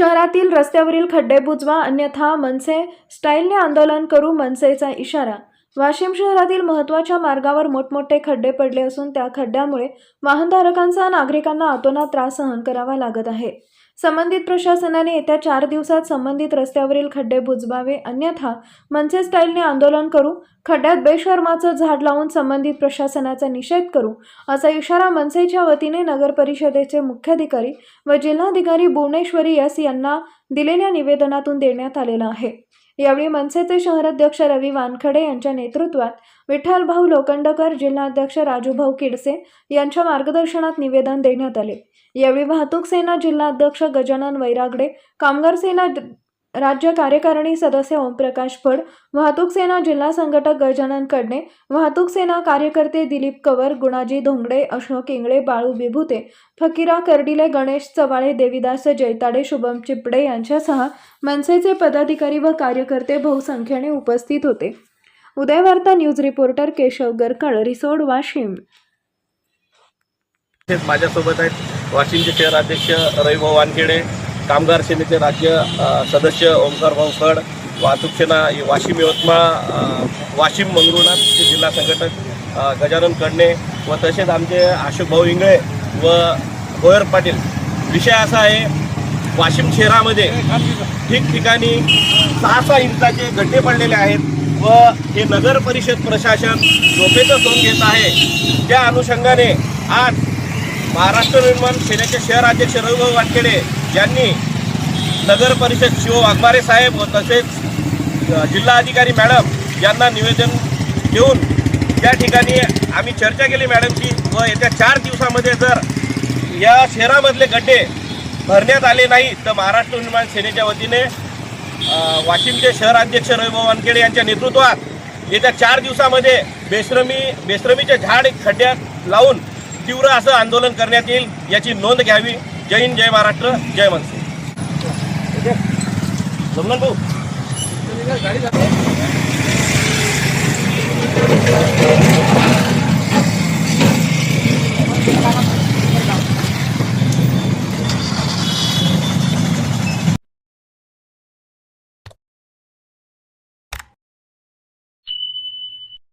शहरातील रस्त्यावरील खड्डे बुजवा अन्यथा मनसे स्टाईलने आंदोलन करू मनसेचा इशारा. वाशिम शहरातील महत्त्वाच्या मार्गावर मोठमोठे खड्डे पडले असून त्या खड्ड्यामुळे वाहनधारकांचा नागरिकांना अतोनात त्रास सहन करावा लागत आहे. संबंधित प्रशासनाने येत्या चार दिवसात संबंधित रस्त्यावरील खड्डे बुजवावे अन्यथा मनसे स्टाईलने आंदोलन करू खड्ड्यात बेशर्माचं झाड लावून संबंधित प्रशासनाचा निषेध करू असा इशारा मनसेच्या वतीने नगर परिषदेचे मुख्याधिकारी व जिल्हाधिकारी भुवनेश्वरी एस यांना दिलेल्या निवेदनातून देण्यात आलेला आहे. यावेळी मनसेचे शहराध्यक्ष रवी वानखडे यांच्या नेतृत्वात विठ्ठलभाऊ लोखंडकर जिल्हाध्यक्ष राजूभाऊ किडसे यांच्या मार्गदर्शनात निवेदन देण्यात आले. यावेळी वाहतूक सेना जिल्हाध्यक्ष गजानन वैरागडे कामगार सेना राज्य कार्यकारिणी सदस्य ओमप्रकाश फड वाहतूक सेना जिल्हा संघटक गजानन कडणे वाहतूक सेना कार्यकर्ते दिलीप कवर गुणाजी धोंगडे अशोक इंगळे बाळू बिभुते फकीरा कर्डिले गणेश चवाळे देविदास जैताडे शुभम चिपडे यांच्यासह मनसेचे पदाधिकारी व कार्यकर्ते बहुसंख्येने उपस्थित होते. Udayvarta news reporter Keshav Garkal Risod Washim. माझ्यासोबत आहेत वाशिमचे शहराध्यक्ष रविभाऊ वानखेडे कामगार सेनेचे राज्य सदस्य ओंकार भाऊ फड वाहतूक सेना वाशिम यवतमाळ वाशिम मंगरुळनाथ जिल्हा संघटक गजानन कडणे व तसेच आमचे अशोक भाऊ इंगळे व गोयर पाटील. विषय असा आहे वाशिम शहरामध्ये ठिकठिकाणी सहा सहा इंचाचे गड्डे पडलेले आहेत व हे नगर परिषद प्रशासन झोपेचं सोंग घेत आहे. त्या अनुषंगाने आज महाराष्ट्र निर्माण सेनेचे शहर अध्यक्ष रघुभाऊ वानखेडे यांनी नगर परिषद शिव वाघमारे साहेब व तसेच जिल्हाधिकारी मॅडम यांना निवेदन देऊन त्या ठिकाणी आम्ही चर्चा केली मॅडमची व येत्या चार दिवसामध्ये जर या शहरामधले गड्डे भरण्यात आले नाही तर महाराष्ट्र निर्माण सेनेच्या वतीने वाशिमचे शहराध्यक्ष रविभाऊ वानखेडे यांच्या नेतृत्वात येत्या चार दिवसामध्ये बेश्रमी बेश्रमीचे झाड खड्ड्यात लावून तीव्र असं आंदोलन करण्यात येईल याची नोंद घ्यावी. जय हिंद जय महाराष्ट्र जय मनसे. जमलं भाऊ.